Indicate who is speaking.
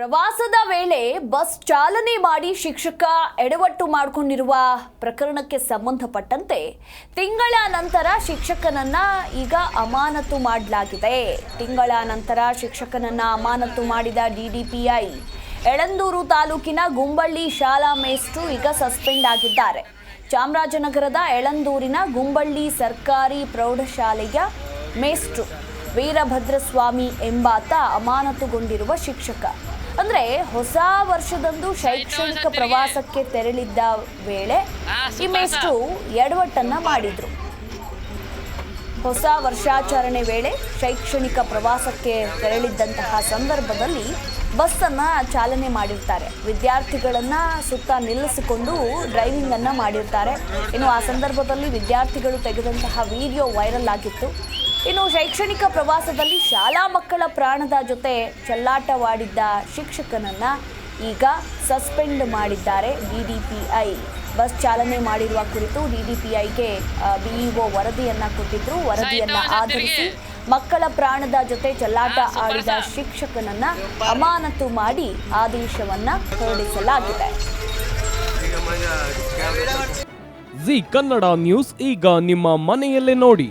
Speaker 1: ಪ್ರವಾಸದ ವೇಳೆ ಬಸ್ ಚಾಲನೆ ಮಾಡಿ ಶಿಕ್ಷಕ ಎಡವಟ್ಟು ಮಾಡಿಕೊಂಡಿರುವ ಪ್ರಕರಣಕ್ಕೆ ಸಂಬಂಧಪಟ್ಟಂತೆ ತಿಂಗಳ ನಂತರ ಶಿಕ್ಷಕನನ್ನ ಈಗ ಅಮಾನತು ಮಾಡಲಾಗಿದೆ. ತಿಂಗಳ ನಂತರ ಶಿಕ್ಷಕನನ್ನ ಅಮಾನತು ಮಾಡಿದ ಡಿಡಿಪಿಐ ಎಳಂದೂರು ತಾಲೂಕಿನ ಗುಂಬಳ್ಳಿ ಶಾಲಾ ಮೇಸ್ಟ್ರು ಈಗ ಸಸ್ಪೆಂಡ್ ಆಗಿದ್ದಾರೆ. ಚಾಮರಾಜನಗರದ ಎಳಂದೂರಿನ ಗುಂಬಳ್ಳಿ ಸರ್ಕಾರಿ ಪ್ರೌಢಶಾಲೆಯ ಮೇಸ್ಟ್ರು ವೀರಭದ್ರಸ್ವಾಮಿ ಎಂಬಾತ ಅಮಾನತುಗೊಂಡಿರುವ ಶಿಕ್ಷಕ. ಅಂದ್ರೆ ಹೊಸ ವರ್ಷದಂದು ಶೈಕ್ಷಣಿಕ ಪ್ರವಾಸಕ್ಕೆ ತೆರಳಿದ್ದ ವೇಳೆ ಇಮೇಷ್ಟು ಎಡವಟ್ಟನ್ನ ಮಾಡಿದ್ರು. ಹೊಸ ವರ್ಷಾಚರಣೆ ವೇಳೆ ಶೈಕ್ಷಣಿಕ ಪ್ರವಾಸಕ್ಕೆ ತೆರಳಿದ್ದಂತಹ ಸಂದರ್ಭದಲ್ಲಿ ಬಸ್ಸನ್ನು ಚಾಲನೆ ಮಾಡಿರ್ತಾರೆ. ವಿದ್ಯಾರ್ಥಿಗಳನ್ನ ಸುತ್ತ ನಿಲ್ಲಿಸಿಕೊಂಡು ಡ್ರೈವಿಂಗ್ ಅನ್ನ ಮಾಡಿರ್ತಾರೆ. ಇನ್ನು ಆ ಸಂದರ್ಭದಲ್ಲಿ ವಿದ್ಯಾರ್ಥಿಗಳು ತೆಗೆದಂತಹ ವಿಡಿಯೋ ವೈರಲ್ ಆಗಿತ್ತು. ಇನ್ನು ಶೈಕ್ಷಣಿಕ ಪ್ರವಾಸದಲ್ಲಿ ಶಾಲಾ ಮಕ್ಕಳ ಪ್ರಾಣದ ಜೊತೆ ಚಲ್ಲಾಟವಾಡಿದ್ದ ಶಿಕ್ಷಕನನ್ನ ಈಗ ಸಸ್ಪೆಂಡ್ ಮಾಡಿದ್ದಾರೆ ಡಿಡಿಪಿಐ. ಬಸ್ ಚಾಲನೆ ಮಾಡಿರುವ ಕುರಿತು ಡಿಡಿಪಿಐಗೆ ಬಿಇಒ ವರದಿಯನ್ನ ಕೊಟ್ಟಿದ್ರು. ವರದಿಯನ್ನ ಆಧರಿಸಿ ಮಕ್ಕಳ ಪ್ರಾಣದ ಜೊತೆ ಚಲ್ಲಾಟ ಆಡಿದ ಶಿಕ್ಷಕನನ್ನ ಅಮಾನತು ಮಾಡಿ ಆದೇಶವನ್ನ ಹೊರಡಿಸಲಾಗಿದೆ.
Speaker 2: ಜಿ ಕನ್ನಡ ನ್ಯೂಸ್ ಈಗ ನಿಮ್ಮ ಮನೆಯಲ್ಲೇ ನೋಡಿ.